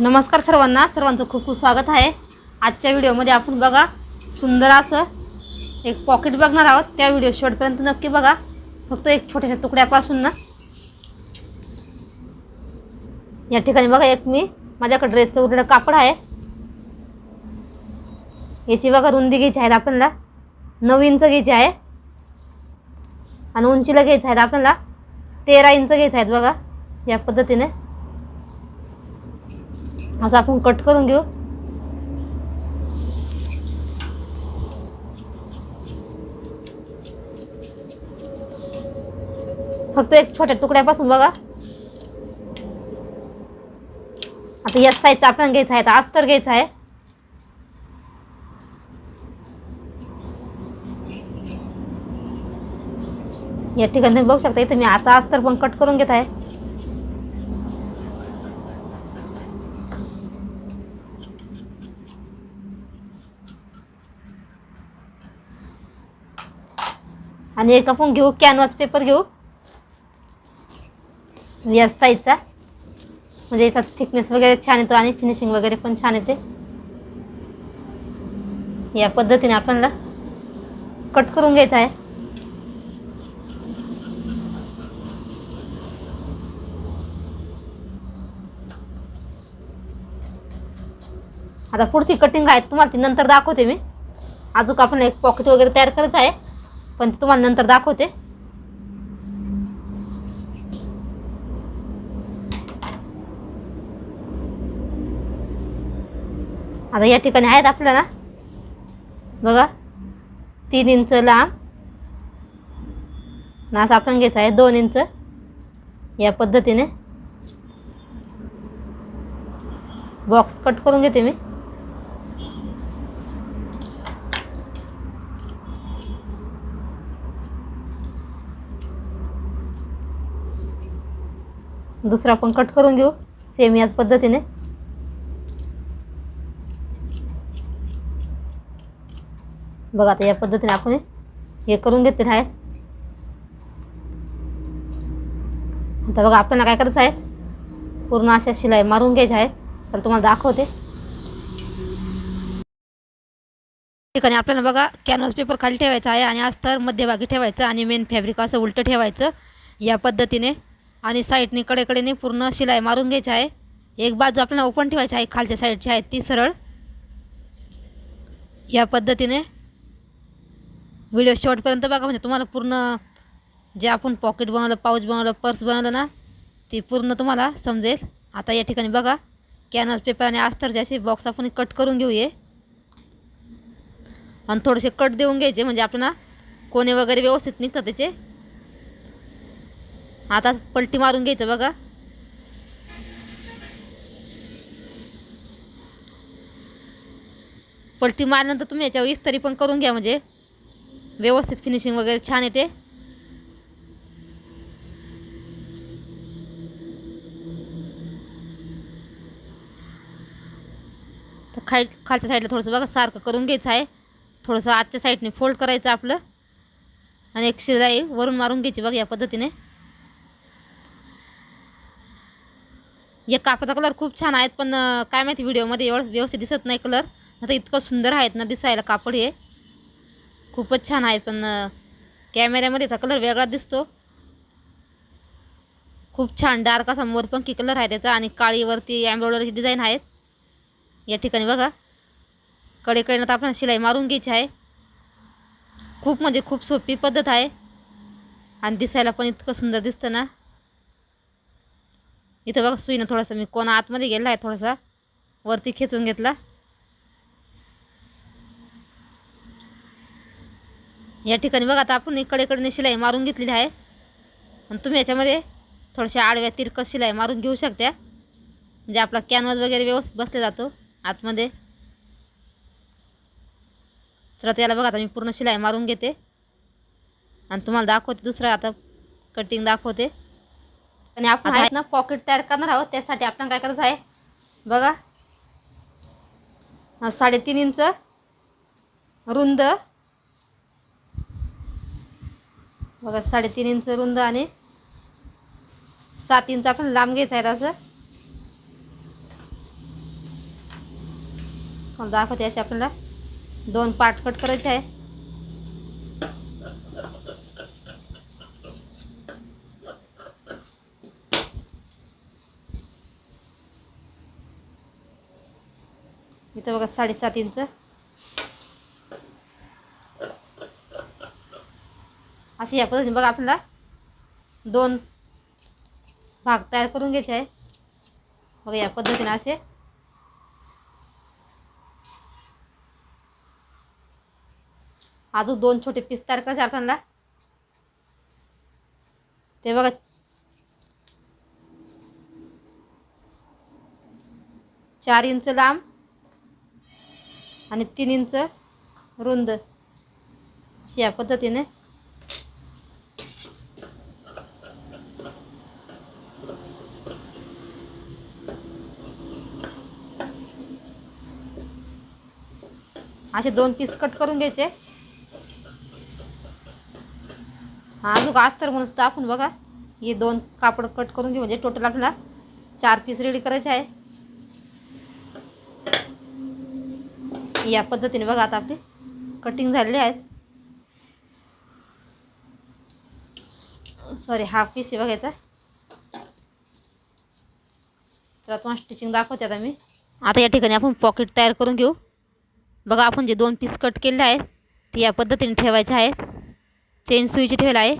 नमस्कार सर्वांना. सर्वांचं खूप खूप स्वागत आहे. आजच्या व्हिडिओमध्ये आपण बघा सुंदर असं एक पॉकेट बघणार आहोत. त्या व्हिडिओ शेवटपर्यंत नक्की बघा. फक्त एक छोट्याशा तुकड्यापासून ना. या ठिकाणी बघा एक मी. माझ्याकडे ड्रेसचं उरलेलं कापड आहे. याची बघा रुंदी घ्यायची आहे आपल्याला. नऊ इंच घ्यायची आहे. आणि उंचीला घ्यायचं आहे आपल्याला. तेरा इंच घ्यायचं आहेत बघा. या पद्धतीने. असं आपण कट करून घेऊ. फक्त एक छोट्या तुकड्यापासून बघा. आता या साईजचा आपण घ्यायचा आहे तर अस्तर घ्यायचा आहे. या ठिकाणी बघू शकता इथे मी आता अस्तर पण कट करून घेत आहे. आणि एक आपण घेऊ कॅनव्हास पेपर घेऊ. या साईजचा म्हणजे याचा थिकनेस वगैरे छान येतो आणि फिनिशिंग वगैरे पण छान येते. या पद्धतीने आपल्याला कट करून घ्यायचं आहे. आता पुढची कटिंग आहे तुम्हाला ती नंतर दाखवते मी. अजून आपण एक पॉकेट वगैरे तयार करायचं आहे. पण तुम्हाला नंतर दाखवते. आता या ठिकाणी आहेत आपल्याला बघा तीन इंच लांब. नास आपण घ्यायचं आहे दोन इंच. या पद्धतीने. बॉक्स कट करून घेते मी. दुसरा पण कट करून घेऊ. सेम याच पद्धतीने. बघा आता या पद्धतीने आपण हे करून घेते आहे. आता बघा आपल्याला काय करायचं आहे? पूर्ण अशा शिलाई मारून घ्यायच्या आहेत. तर तुम्हाला दाखवते. ठिकाणी आपल्याला बघा कॅनव्हास पेपर खाली ठेवायचा आहे आणि अस्तर मध्यभागी ठेवायचं आणि मेन फॅब्रिक असं उलटं ठेवायचं या पद्धतीने. आणि साईडने कडेकडेने पूर्ण शिलाई मारून घ्यायची आहे. एक बाजू आपल्याला ओपन ठेवायची आहे खालच्या साईडची आहे ती सरळ. या पद्धतीने व्हिडिओ शॉर्टपर्यंत बघा म्हणजे तुम्हाला पूर्ण जे आपण पॉकेट बनवलं पाऊच बनवलं पर्स बनवलं ना ती पूर्ण तुम्हाला समजेल. आता या ठिकाणी बघा कॅनव्हास पेपर आणि अस्तरचे असे बॉक्स आपण कट करून घेऊये. आणि थोडेसे कट देऊन घ्यायचे म्हणजे आपल्याला कोणे वगैरे व्यवस्थित निघतात त्याचे. आता पलटी मारून घ्यायचं बघा. पलटी मारल्यानंतर तुम्ही याच्यावर इस्तरी पण करून घ्या म्हणजे. व्यवस्थित फिनिशिंग वगैरे छान येते. तर खाल खालच्या साईडला थोडंसं बघा सारखं करून घ्यायचं आहे. थोडंसं आजच्या साईडने फोल्ड करायचं आपलं. आणि एक शिलाई वरून मारून घ्यायची बघा या पद्धतीने. या कापडाचा कलर खूप छान आहेत पण काय माहिती व्हिडिओमध्ये एवढं व्यवस्थित दिसत नाही कलर आता इतकं सुंदर आहेत ना दिसायला कापड हे. खूपच छान आहे पण कॅमेऱ्यामध्ये याचा कलर वेगळा दिसतो. खूप छान डार्क असा मोरपंखी कलर आहे त्याचा आणि काळीवरती एम्ब्रॉयडरीची डिझाईन आहेत. या ठिकाणी बघा. कडेकडेनं तर आपण शिलाई मारून घ्यायची आहे. खूप म्हणजे खूप सोपी पद्धत आहे. आणि दिसायला पण इतकं सुंदर दिसतं ना. इथं बघा सुईनं थोडासा मी कोणा आतमध्ये गेला आहे थोडासा वरती खेचून घेतला. या ठिकाणी बघा आता आपण इकडेकडनं शिलाई मारून घेतलेली आहे. आणि तुम्ही याच्यामध्ये थोड्याशा आडव्या तिरकस शिलाई मारून घेऊ शकता. म्हणजे आपला कॅनव्हास वगैरे व्यवस्थित बसला जातो आतमध्ये. तर त्याला बघा आता मी पूर्ण शिलाई मारून घेते. आणि तुम्हाला दाखवते दुसरं आता कटिंग दाखवते. आणि आपण आहेत ना पॉकेट तयार करणार आहोत. त्यासाठी आपण काय करायचं आहे? बघा. साडेतीन इंच रुंद. बघा साडेतीन इंच रुंद आणि सात इंच आपण लांब घ्यायचं आहे असं. दाखवते असे आपल्याला दोन पार्ट कट करायचे आहे. इथं बघा साडेसात इंच. अशी या पद्धतीने बघा आपल्याला दोन भाग तयार करून घ्यायचे आहे. बघा या पद्धतीने असे. अजून दोन छोटे पीस तयार करायचे आपल्याला. ते बघा. चार इंच लांब. आणि तीन इंच रुंद अशी या पद्धतीने. असे दोन पीस कट करून घ्यायचे. हा अजून अस्तर म्हणून आपण बघा हे दोन कापड कट करून घेऊ. म्हणजे टोटल आपल्याला चार पीस रेडी करायचे आहे. या पद्धतीने बघा आता आपली कटिंग झालेली आहेत. सॉरी हाफ पीस आहे बघायचा तर तुम्हाला स्टिचिंग दाखवते आता मी. आता या ठिकाणी आपण पॉकेट तयार करून घेऊ. बघा आपण जे दोन पीस कट केले आहेत ते या पद्धतीने ठेवायचे आहेत. चेन सुईची ठेवला आहे.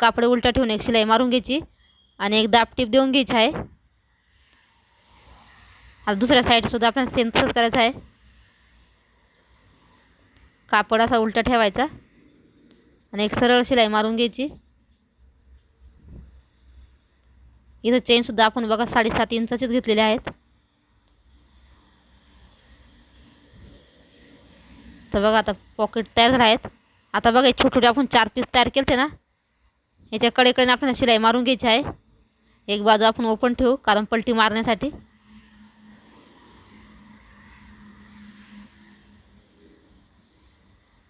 कापड उलटा ठेवून एक शिलाई मारून घ्यायची आणि एक दाब टीप देऊन घ्यायची आहे. आता दुसऱ्या साईडसुद्धा आपल्याला सेम तसंच करायचं आहे. कापड असा उलटा ठेवायचा. आणि एक सरळ शिलाई मारून घ्यायची. इथं चेनसुद्धा आपण बघा साडेसात इंचाचेच घेतलेले आहेत. तर बघा आता पॉकेट तयार झाले आहेत. आता बघा छोटे छोटे आपण चार पीस तयार केले ना. याच्या कडेकडे आपल्याला शिलाई मारून घ्यायची आहे. एक बाजू आपण ओपन ठेवू कारण पलटी मारण्यासाठी.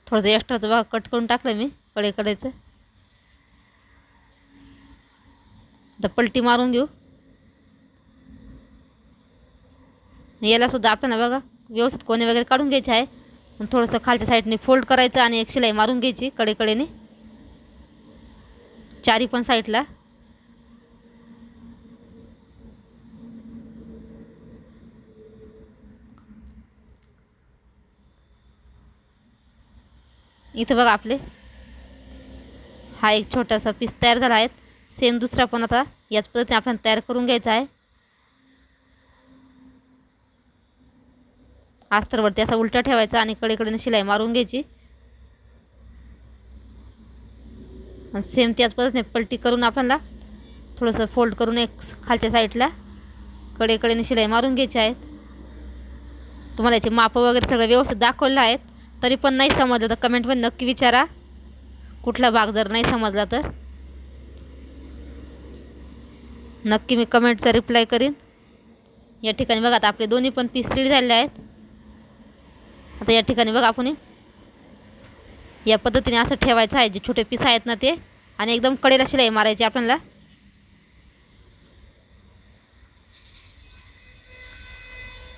थोडंसं एक्स्ट्राचं बघा कट करून टाकलं मी कडेकडेचं आता पलटी मारून घेऊ. यालासुद्धा आपल्याला बघा व्यवस्थित कोणे वगैरे काढून घ्यायचे आहे. थोडंसं खालच्या साईडने फोल्ड करायचं आणि एक शिलाई मारून घ्यायची कडेकडेने. चारी पण साईडला इथं बघा आपले. हा एक छोटासा पीस तयार झाला आहे. सेम दुसरा पण आता याच पद्धतीने आपण तयार करून घ्यायचा आहे. अस्तरवरती असा उलटा ठेवायचा आणि कडेकडेने शिलाई मारून घ्यायची. आणि सेम त्याच पद्धतीने पलटी करून आपल्याला थोडंसं फोल्ड करून एक खालच्या साईडला कडेकडेने शिलाई मारून घ्यायची आहेत. तुम्हाला याचे मापं वगैरे सगळं व्यवस्थित दाखवलेलं आहेत. तरी पण नाही समजलं तर कमेंटमध्ये नक्की विचारा. कुठला भाग जर नाही समजला तर. नक्की मी कमेंटचा रिप्लाय करीन. या ठिकाणी बघा आता आपले दोन्ही पण पीस रेडी झालेले आहेत. आता या ठिकाणी बघा आपण या पद्धतीने असं ठेवायचं आहे जे छोटे पीस आहेत ना ते. आणि एकदम कडेला शिलाई मारायची आपल्याला.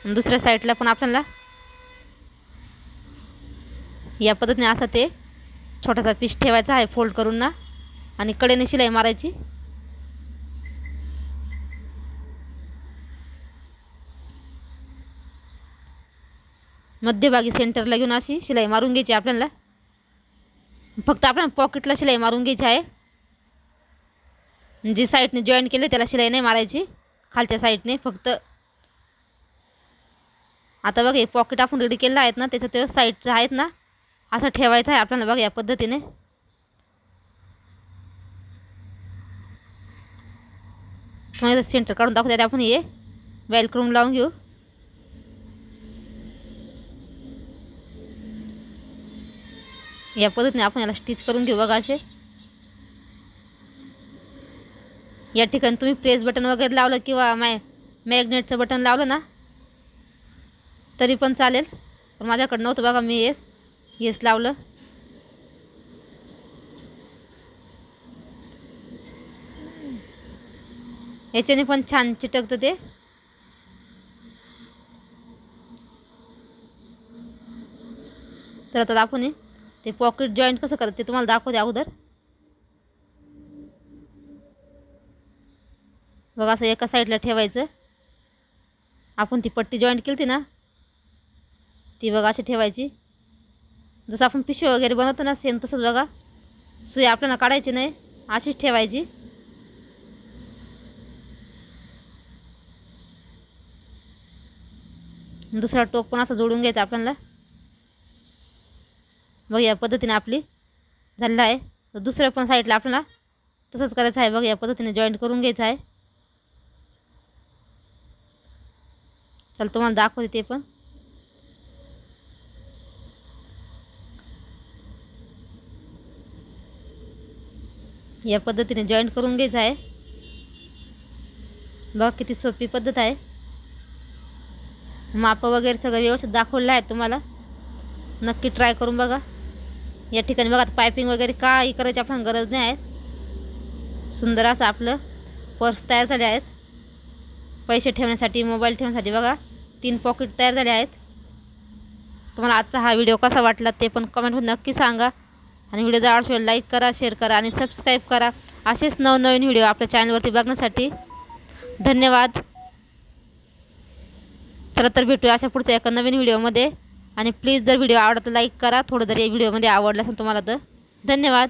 दुसऱ्या साईडला पण आपल्याला या पद्धतीने असं ते छोटासा पीस ठेवायचा आहे फोल्ड करून ना. आणि कडेने शिलाई मारायची. मध्यभागी सेंटरला घेऊन अशी शिलाई मारून घ्यायची आपल्याला. फक्त आपण पॉकेटला शिलाई मारून घ्यायची आहे. जी साईडने जॉईन केले त्याला शिलाई नाही मारायची. खालच्या साईडने फक्त. आता बघा हे पॉकेट आपण रेडी केलं आहेत ना त्याचं ते साईडचं आहेत ना. असं ठेवायचं आहे आपल्याला बघा या पद्धतीने. तुम्हाला सेंटर काढून दाखवते आपण हे वेलक्रूम लावून घेऊ. या पद्धतीने आपण याला स्टिच करून घेऊ बघा असे. या ठिकाणी तुम्ही प्रेस बटन वगैरे लावलं किंवा मॅ मॅग्नेटचं बटन लावलं ना तरी पण चालेल. पण माझ्याकडं नव्हतं बघा मी हे. हेच लावलं. याच्याने पण छान चिटकतं ते. तर आता दाखवून ते पॉकेट जॉईंट कसं करत ते तुम्हाला दाखवते अगोदर. बघा असं एका साईडला ठेवायचं. आपण ती पट्टी जॉईंट केली ना ती बघा अशी ठेवायची. जसं आपण पिशवी वगैरे बनवतो ना सेम तसंच बघा. सुई आपल्याला काढायची नाही अशीच ठेवायची. दुसरा टोक पण असं जोडून घ्यायचा आपल्याला. बघ या पद्धतीने आपली झालेलं आहे. तर दुसऱ्या पण साईडला आपल्याला तसंच करायचं आहे. बघ या पद्धतीने जॉईंट करून घ्यायचं आहे. चल तुम्हाला दाखवते ते पण. या पद्धतीने जॉईंट करून घ्यायचं आहे बघा किती सोपी पद्धत आहे. माप वगैरे सगळं व्यवस्थित दाखवलं आहे तुम्हाला. नक्की ट्राय करून बघा. या ठिकाणी बघा पायपिंग वगैरे काही करायची आपण गरज नाही आहे. सुंदर असं आपलं पर्स तयार झाले आहेत. पैसे ठेवण्यासाठी मोबाईल ठेवण्यासाठी बघा तीन पॉकेट तयार झाले आहेत. तुम्हाला आजचा हा व्हिडिओ कसा वाटला ते पण कमेंटमध्ये नक्की सांगा. आणि व्हिडिओ जर आवडला लाईक करा शेअर करा आणि सबस्क्राईब करा. असेच नवनवीन व्हिडिओ आपल्या चॅनलवरती बघण्यासाठी. धन्यवाद. चला तर भेटूया अशा पुढच्या एका नवीन व्हिडिओमध्ये. आणि प्लीज जर व्हिडिओ आवडला तर लाईक करा. थोडं जरी व्हिडिओमध्ये आवडला असेल तुम्हाला तर. धन्यवाद.